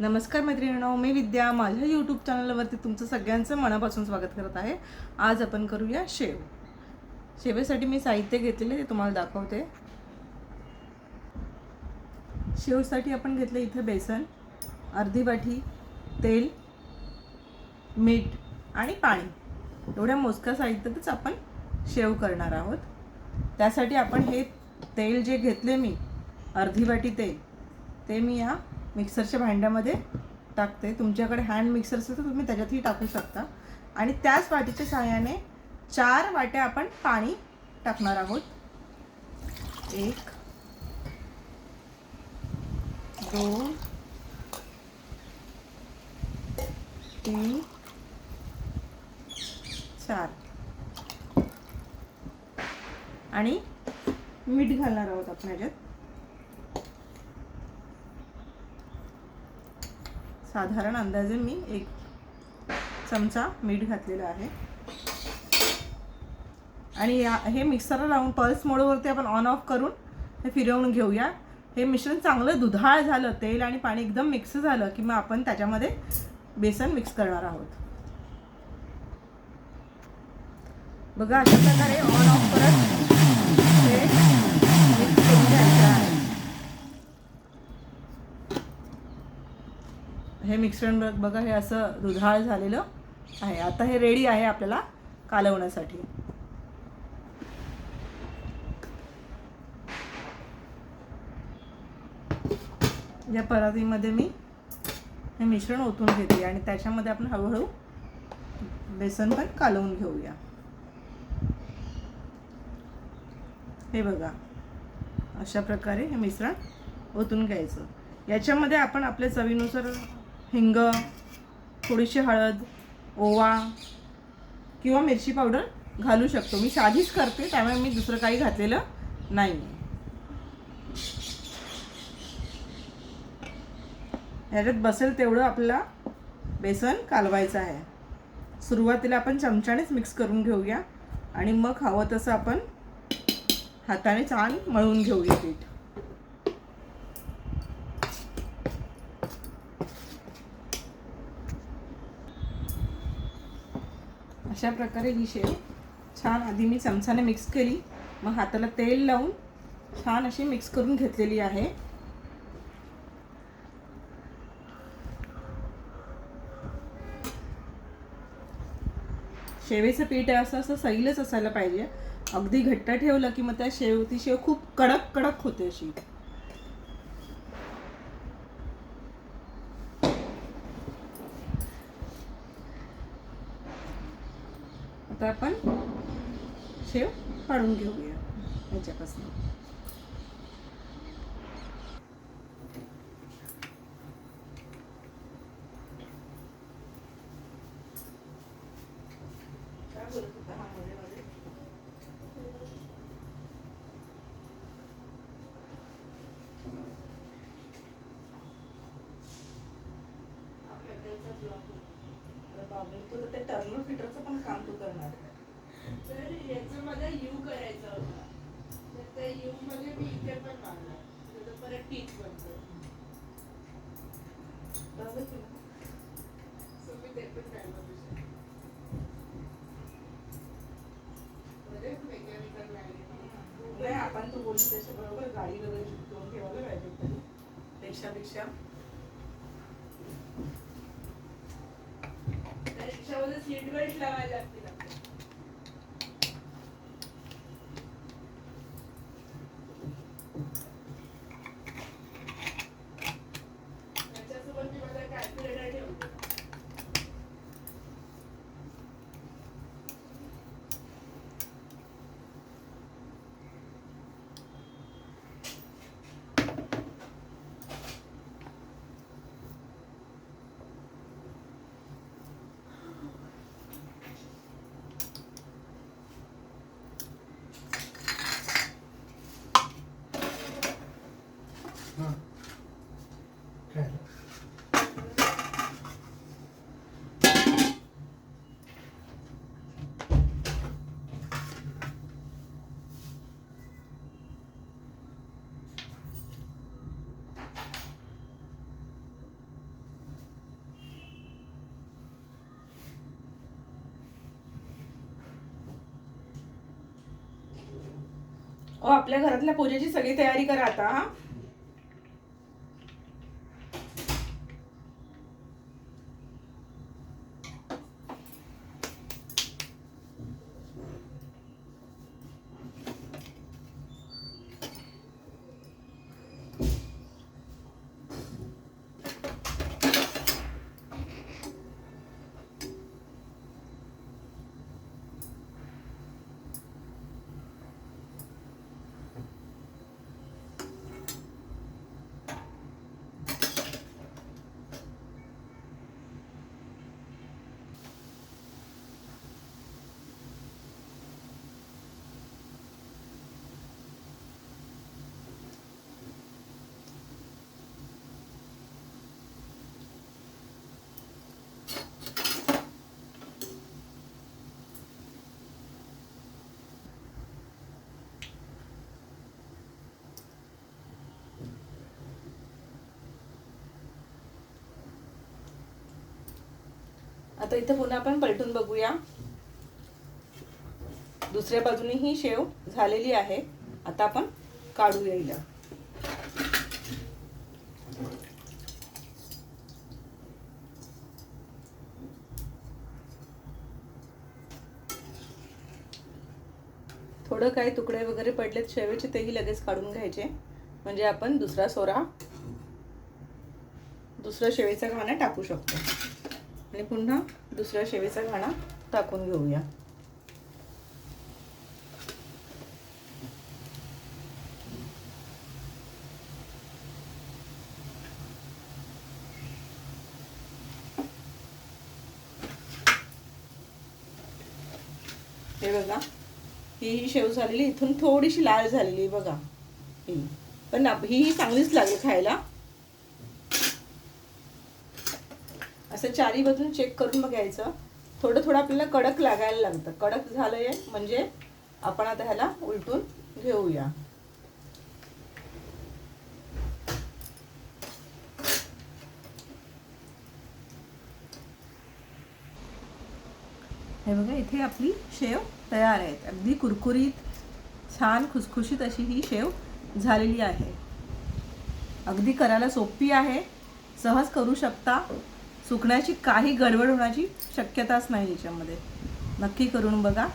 नमस्कार मैत्रिणींनो मी विद्या. माझ्या यूट्यूब चॅनलवरती तुमचं सगळ्यांचं मनापासून स्वागत करत आहे. आज आपण करूया शेव. शेवेसाठी मी साहित्य घेतलेले ते तुम्हाला दाखवते. शेवसाठी आपण घेतलं इथे बेसन अर्धी वाटी तेल मीठ आणि पाणी. एवढ्या मोजक्या साहित्यातच आपण शेव करणार आहोत. त्यासाठी आपण हे तेल जे घेतले मी अर्धी वाटी तेल ते मी या मिक्सरच्या भांड्यामध्ये टाकते. तुमच्याकडे हँड मिक्सर असेल तर तुम्ही त्याच्यातही टाकू शकता. आणि त्याच वाटीच्या सहाय्याने चार वाट्या आपण पाणी टाकणार आहोत. एक दोन तीन चार. आणि मीठ घालणार आहोत आपण ह्याच्यात. साधारण अंदाजे मी एक चमचा मीठ घातलेलं आहे. आणि या हे मिक्सरला लावून पल्स मोडवरती आपण ऑन ऑफ करून हे फिरवून घेऊया. हे मिश्रण चांगलं दुधाळ झालं तेल आणि पाणी एकदम मिक्स झालं की मग आपण त्याच्यामध्ये बेसन मिक्स करणार आहोत. बघा अशा प्रकारे ऑन ऑफ करत हे मिक्स करून घ्यायचं आहे हे मिश्रण बघा हे असं दुधाळ झालेलं आहे. आता हे रेडी आहे आपल्याला कालवण्यासाठी. या परातीमध्ये मी हे मिश्रण ओतून घेते आणि त्याच्यामध्ये आपण हळूहळू बेसन पण कालवून घेऊया. हे बघा अशा प्रकारे हे मिश्रण ओतून घ्यायचं. याच्यामध्ये आपण आपल्या चवीनुसार हिंग थोडीशी हळद ओवा किंवा मिरची पावडर घालू शकतो. मी साधीच करते त्यामुळे मी दुसरं काही घातलेलं नाही ह्याच्यात बसेल तेवढं आपल्याला बेसन कालवायचं आहे. सुरुवातीला आपण चमच्यानेच मिक्स करून घेऊया आणि मग हवं तसं आपण हाताने छान मळून घेऊया पीठ. अशा प्रकारे ही शेव छान आधी मी चमचाने मिक्स केली. मग हाताला तेल लावून छान अशी मिक्स करून घेतलेली आहे. शेवेचं पीठ आहे असं असं सैलच असायला पाहिजे. अगदी घट्ट ठेवलं की मग त्या शेव ती शेव खूप कडक कडक होते अशी. आता आपण शेव काढून घेऊया याच्यापासून काय बोलत होता हा मध्ये मध्ये बापरे, तुला ते टर्नर फिटरचं पण काम तू करणार. तर याचं मला यू करायचा होता. तर त्या यू मध्ये मी इथे पण मारला त्याचं परत टीच बनतो. बरोबर? सो मी ते पण काढलं विषय बरेच मेकॅनिकल नाही आपण तू बोलली त्याच्याबरोबर गाडी वगैरे चिकटवून ठेवायला पाहिजे तरी पेक्षापेक्षा. त्या रिक्षामध्ये सीट बेल्ट लावायला लागतील आपल्याला. आपल्या घरातल्या पूजेची सगळी तयारी करा आता हा. आता इथे पुन्हा आपण पलटून बघूया. दुसऱ्या बाजूने ही शेव झालेली आहे. आता आपण काढू येईल थोडं काही तुकडे वगैरे पडलेत शेवेचे तेही लगेच काढून घ्यायचे. म्हणजे आपण दुसरा सोरा दुसऱ्या शेवेचा घाणा टाकू शकतो. आणि पुन्हा दुसऱ्या शेवीचा घाणा टाकून घेऊया. हे बघा ही ही शेव झालेली इथून थोडीशी लाल झालेली बघा. ही पण ही ही चांगलीच लागेल खायला. असं चारी बाजून चेक करून बघायचं. थोडं थोडं आपल्याला कडक लागायला लागतं. कडक झालंय म्हणजे आपण आता ह्याला उलटून घेऊया. हे बघा इथे आपली शेव तयार आहे अगदी कुरकुरीत छान खुसखुशीत अशी ही शेव झालेली आहे. अगदी करायला सोपी आहे. सहज करू शकता. सुकण्याची काही गडबड होण्याची शक्यताच नाही याच्यामध्ये. नक्की करून बघा.